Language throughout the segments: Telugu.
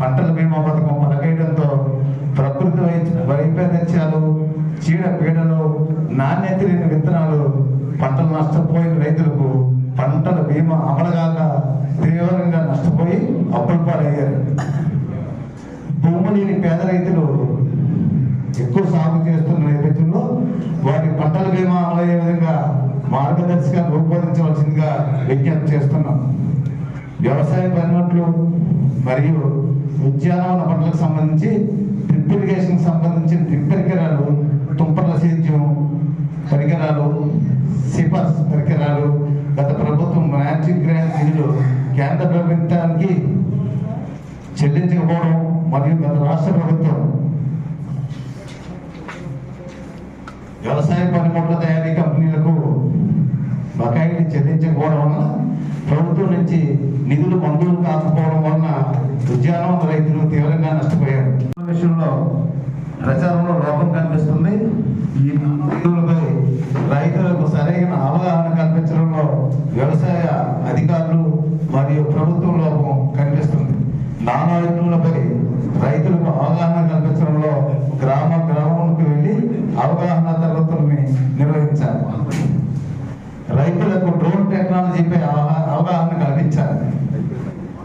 పంటల బీమా పథకం పలకేయడంతో ప్రకృతి వైపరీత్యాలు చీడ పీడలు నాణ్యత లేని విత్తనాలు పంటలు నష్టపోయిన రైతులకు పంటల బీమా అమలుగాక తీవ్రంగా నష్టపోయి అప్పుల పాలయ్యారు. భూమి లేని పేద రైతులు ఎక్కువ సాగు చేస్తున్న నేపథ్యంలో వారి పంటల బీమా అమలయ్యే విధంగా మార్గదర్శకాలు రూపొందించవలసిందిగా విజ్ఞప్తి చేస్తున్నాం. వ్యవసాయ పనిముట్లు మరియు ఉద్యానవన పంటలకు సంబంధించి డ్రిప్ ఇరిగేషన్ సంబంధించిన డ్రిప్ పరికరాలు తుంపర్ల సేద్యం పరికరాలు సిపర్స్ పరికరాలు గత ప్రభుత్వం మ్యాచింగ్ గ్రాంట్ నిధులు కేంద్ర ప్రభుత్వానికి చెల్లించకపోవడం మరియు గత రాష్ట్ర ప్రభుత్వం వ్యవసాయ పనిముట్ల తయారీ కంపెనీలకు బకాయిలు చెల్లించకపోవడం వలన ప్రభుత్వం నుంచి నిధులు మంజూరు కాకపోవడం వలన ఉద్యానం రైతులు తీవ్రంగా నష్టపోయారు. విషయంలో ప్రచారంలో లోపం కనిపిస్తుంది. ఈ నిధులపై రైతులకు సరైన అవగాహన కల్పించడంలో వ్యవసాయ అధికారులు మరియు ప్రభుత్వం లోపం కనిపిస్తుంది. నానాయుధులపై రైతులకు అవగాహన కల్పించడంలో గ్రామ గ్రామాలకు వెళ్ళి అవగాహన తరగతుల్ని నిర్వహించాలి రైతులకు డ్రోన్ టెక్నాలజీపై అవగా- అవగాహన కల్పించాలి.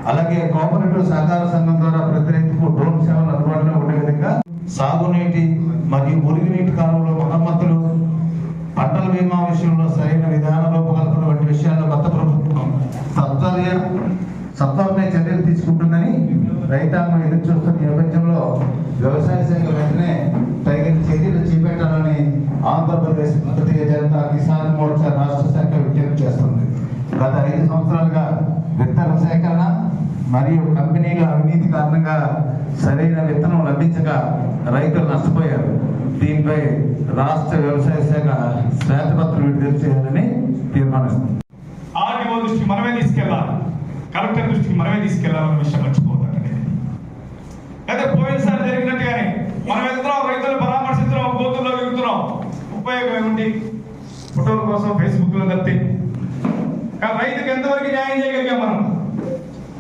అలాగే కోఆపరేటివ్ సహకార సంఘం ద్వారా ప్రతి రైతుకు డ్రోన్ సేవలు అందుబాటులో ఉండే విధంగా సాగునీటి మరియు మురుగునీటి కాలువలో మరమ్మతులు పంటల బీమా విషయంలో సరైన విధాన రూపకల్పన వంటి విషయాల్లో కొత్త ప్రభుత్వం సత్వర్య సత్వరమైన చర్యలు తీసుకుంటుందని రైతాంగం ఎదురు చూస్తున్న నేపథ్యంలో వ్యవసాయ శాఖ వెంటనే తగిన చర్యలు ఆంధ్రప్రదేశ్ భారతీయ జనతా కిసాన్ మోర్చా రాష్ట్ర శాఖ విజ్ఞప్తి చేస్తుంది. గత ఐదు సంవత్సరాలుగా విత్తన సేకరణ మరియు కంపెనీల అవినీతి కారణంగా సరైన విత్తనం లభించక రైతులు నష్టపోయారు. దీనిపై రాష్ట్ర వ్యవసాయ శాఖ శ్వేతపత్రం విడుదల చేయాలని తీర్మానిస్తుంది. ఆర్డీఓ దృష్టికి మనమే తీసుకెళ్ళాలి కలెక్టర్ దృష్టికి మనమే తీసుకెళ్ళాలన్న విషయం మర్చిపోతానండి. అయితే పోయినసారి జరిగినట్టు ఫోటోల కోసం ఫేస్బుక్లో తప్పితే కానీ రైతుకి ఎంతవరకు న్యాయం చేయగలిగాం మనం?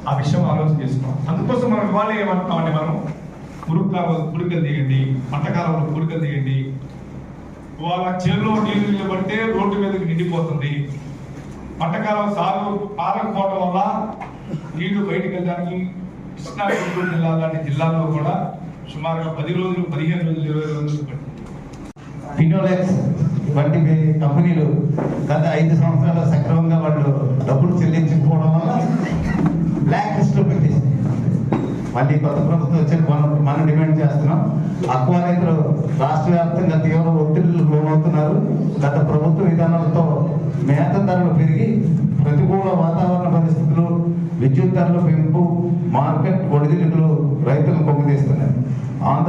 ఆ విషయం ఆలోచన చేసుకోవాలి. అందుకోసం మనం ఇవాళ ఏమంటున్నామండి మనం మురుగు కాలువ తీయండి పంట కాలంలో తీయండి. వాళ్ళ చేలో నీళ్ళు నిలబడితే రోడ్డు మీదకి నిండిపోతుంది. పంటకాలం సాగు పారకపోవడం వల్ల నీళ్ళు బయటకు వెళ్ళడానికి కృష్ణా గుంటూరు జిల్లా లాంటి జిల్లాల్లో కూడా సుమారుగా పది రోజులు పదిహేను రోజులు ఇరవై రోజులు పట్టింది ఫినోలెక్స్ వంటి కంపెనీలు గత ఐదు సంవత్సరాలు సక్రమంగా వాళ్ళు డబ్బులు చెల్లించకపోవడం వల్ల బ్లాక్ లిస్ట్లో పెట్టేసింది. మళ్ళీ కొత్త ప్రభుత్వం వచ్చి మనం మనం డిమాండ్ చేస్తున్నాం. అక్వా రైతులు రాష్ట్ర వ్యాప్తంగా తీవ్ర ఒత్తిడికి లోనవుతున్నారు. గత ప్రభుత్వ విధానాలతో మేత ధరలు పెరిగి ప్రతికూల వాతావరణ పరిస్థితులు విద్యుత్ ధరల పెంపు మార్కెట్ ఒడిదుడుకులు రైతులను పొంగితీస్తున్నాయి ఆంధ్ర